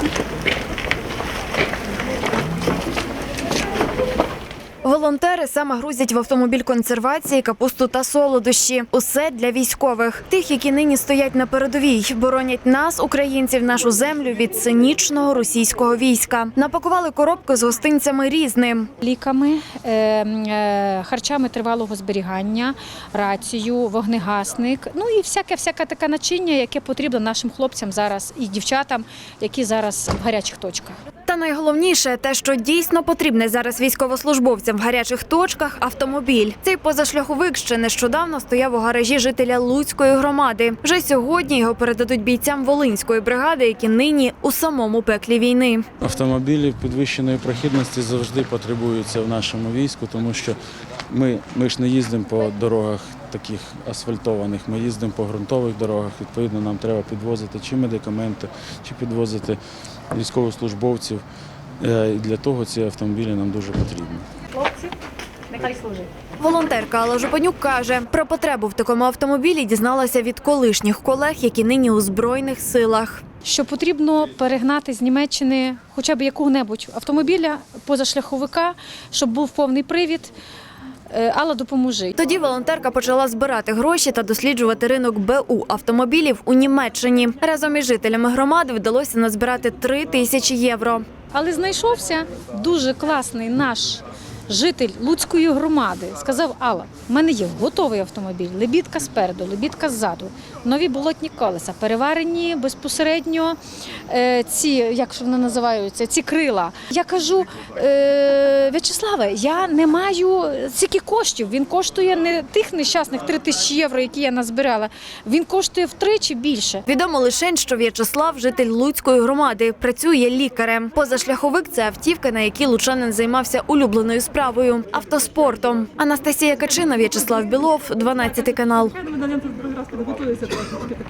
Thank you. Волонтери саме грузять в автомобіль консервації, капусту та солодощі. Усе для військових, тих, які нині стоять на передовій, боронять нас, українців, нашу землю від цинічного російського війська. Напакували коробки з гостинцями різним. ліками, е, е, харчами тривалого зберігання, рацію, вогнегасник. Ну і всяке, всяке таке начиння, яке потрібно нашим хлопцям зараз і дівчатам, які зараз в гарячих точках. Найголовніше те, що дійсно потрібне зараз військовослужбовцям в гарячих точках автомобіль. Цей позашляховик ще нещодавно стояв у гаражі жителя Луцької громади. Вже сьогодні його передадуть бійцям Волинської бригади, які нині у самому пеклі війни. Автомобілі підвищеної прохідності завжди потребуються в нашому війську, тому що ми, ми ж не їздимо по дорогах таких асфальтованих, ми їздимо по ґрунтових дорогах. Відповідно, нам треба підвозити чи медикаменти, чи підвозити військовослужбовців. Е, І для того ці автомобілі нам дуже потрібні. Нехай Волонтерка Алла Жупанюк каже, про потребу в такому автомобілі дізналася від колишніх колег, які нині у збройних силах. Що потрібно перегнати з Німеччини хоча б якого-небудь автомобіля позашляховика, щоб був повний привід. Е, Алла, допоможи. Тоді волонтерка почала збирати гроші та досліджувати ринок БУ автомобілів у Німеччині. Разом із жителями громади вдалося назбирати 3 тисячі євро. Але знайшовся дуже класний наш житель Луцької громади. Сказав Алла, в мене є готовий автомобіль, лебідка спереду, лебідка ззаду, нові болотні колеса, переварені безпосередньо е, ці, як ж вони називаються, ці крила. Я кажу, е, В'ячеславе, я не маю стільки коштів. Він коштує не тих нещасних 3 тисячі євро, які я назбирала. Він коштує втричі більше. Відомо лише, що В'ячеслав, житель Луцької громади, працює лікарем. Позашляховик це автівка, на якій лучанин займався улюбленою справою автоспортом. Анастасія Качина, В'ячеслав Білов, 12 канал.